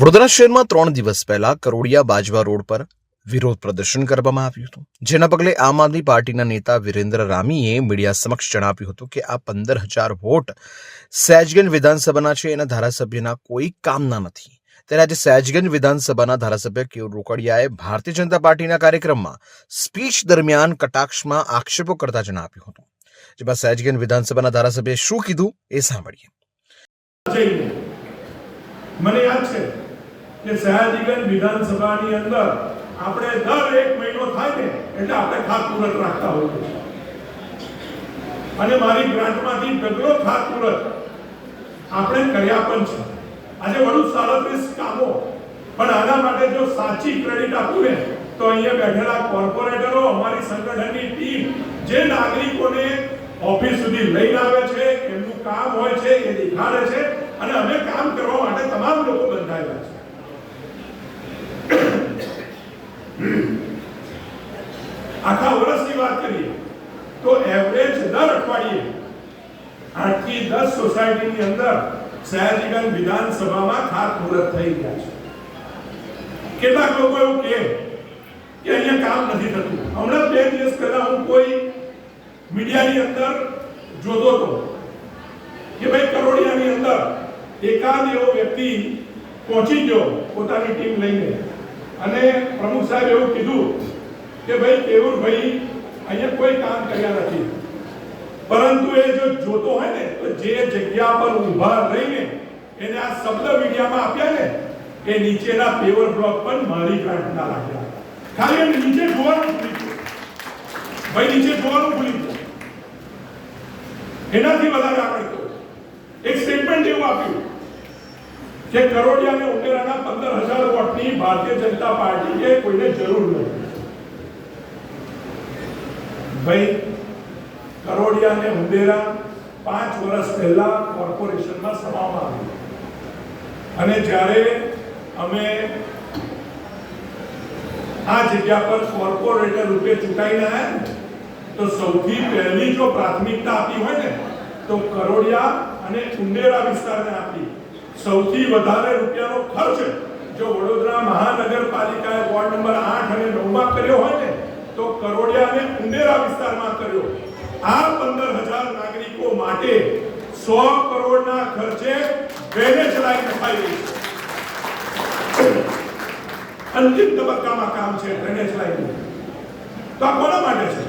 વડોદરા શહેરમાં ત્રણ દિવસ પહેલા કરોડિયા બાજવા રોડ પર વિરોધ પ્રદર્શન કરવામાં આવ્યું હતું, જેના પગલે આમ આદમી પાર્ટીના નેતા વિરેન્દ્ર રામીએ મીડિયા સમક્ષ જણાવ્યું હતું કે આ પંદર હજાર વોટ સહેજગંજ વિધાનસભાના છે, એના ધારાસભ્યના કોઈ કામના નથી. ત્યારે આજે સહેજગંજ વિધાનસભાના ધારાસભ્ય કેયુર રોકડિયાએ ભારતીય જનતા પાર્ટીના કાર્યક્રમમાં સ્પીચ દરમિયાન કટાક્ષમાં આક્ષેપો કરતા જણાવ્યું હતું. જેમાં સહેજગંજ વિધાનસભાના ધારાસભ્યએ શું કીધું એ સાંભળીએ. મને યાદ છે કે સયાજીગંજ વિધાનસભાની અંદર આપણે દર એક મહિનો થાય ને, એટલે આપણે ખાતમુહૂર્ત રાખતા હોઈએ અને મારી ગ્રાન્ટમાંથી ડગલો ખાતમુહૂર્ત આપણે કર્યા પણ છે. આજે વડુ સાડત્રીસ કામો, પણ આના માટે જો સાચી ક્રેડિટ આપું ને, તો અહીંયા બેઠેલા કોર્પોરેટરો, અમારી સંગઠનની ટીમ, જે નાગરિકોને ઓફિસ સુધી લઈને આવે છે, એમનું કામ હોય છે, એ દેખાડે છે, અને અમે કામ કરવા માટે તમામ લોકો બંધાયેલા છે. આખા વર્ષની વાત કરીએ, તો એવરેજ દર અઠવાડિયે આઠથી દસ સોસાયટીની અંદર સયાજીગંજ વિધાનસભામાં ખાતમુહૂર્ત થઈ ગયા છે. કેટલાક લોકો એવું કહે કે અહીંયા કામ નથી થતું. હમણાં બે દિવસ પહેલા હું કોઈ મીડિયાની અંદર જોતો હતો કે ભાઈ કરોડિયાની અંદર એકાદ એવો વ્યક્તિ પહોંચી ગયો પોતાની ટીમ લઈને. અને પ્રમુખ સાહેબ એવું કીધું કે ભાઈ કેવુરભાઈ અહીંયા કોઈ કામ કર્યા નથી. પરંતુ એ જો જોતો હોય ને, તો જે જગ્યા પર ઊભા રહીને એને આ શબ્દ મીડિયામાં આપ્યા ને, એ નીચેના પેવર બ્લોક પર મારી ગ્રાન્ટના લાગ્યા ખાલી નીચે જોવાનું ભૂલી ભાઈ, નીચે જોવાનું ભૂલી એનાથી વધારે આગળ ગયો એક સ્ટેટમેન્ટ એવું આપ્યું કે કરોડિયા અને ઉમેરાના પંદર હજાર વોટની ભારતીય જનતા પાર્ટીએ કોઈને જરૂર નથી. ભાઈ કરોડિયા અને ઉંદેરા પાંચ વર્ષ પહેલા કોર્પોરેશનમાં સમાવવામાં આવ્યું. અને જ્યારે અમે આ જગ્યા પર કોર્પોરેટર રૂપે ચૂંટાઈને આવ્યા તો સૌથી પહેલી જો પ્રાથમિકતા આપી હોય ને, તો કરોડિયા અને ઉંડેરા વિસ્તારને આપી. સૌથી વધારે રૂપિયાનો ખર્ચ જો વડોદરા મહાનગરપાલિકાએ વોર્ડ નંબર આઠ અને નવમાં કર્યો હોય ને, તો કરોડિયા અને ઉંદેરા વિસ્તારમાં કર્યો. આ પંદર હજાર નાગરિકો માટે સો કરોડના ખર્ચે ડ્રેનેજ લાઈન નખાઈ રહી અંતિમ તબક્કામાં કામ છે ડ્રેનેજ લાઈન તો આ કોના માટે છે?